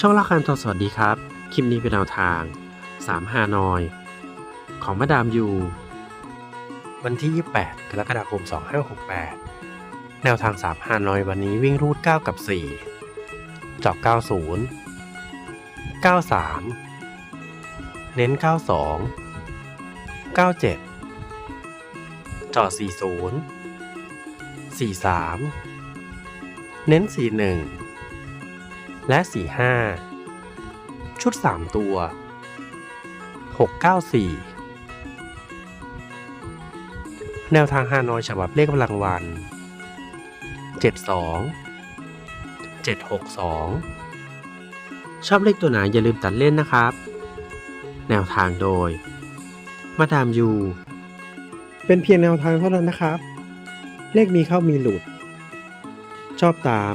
ช่องละคันทอสวัสดีครับ คลิปนี้เป็นแนวทาง 3 ฮานอย ของมาดามยู วันที่ 28 กรกฎาคม 2568 แนวทาง 3 ฮานอยวันนี้วิ่งรูด 9 กับ4จอก90 93 เน้น 92 97จอ40 43 เน้น 41 และ 45 ชุด 3 ตัว 694 แนวทางฮานอยฉบับเลขกำลังวัน 72 762 ชอบเลขตัวไหนอย่าลืมตัดเล่นนะครับ แนวทางโดย มาดามยู เป็นเพียงแนวทางเท่านั้นนะครับ เลขมีเข้ามีหลุด ชอบตาม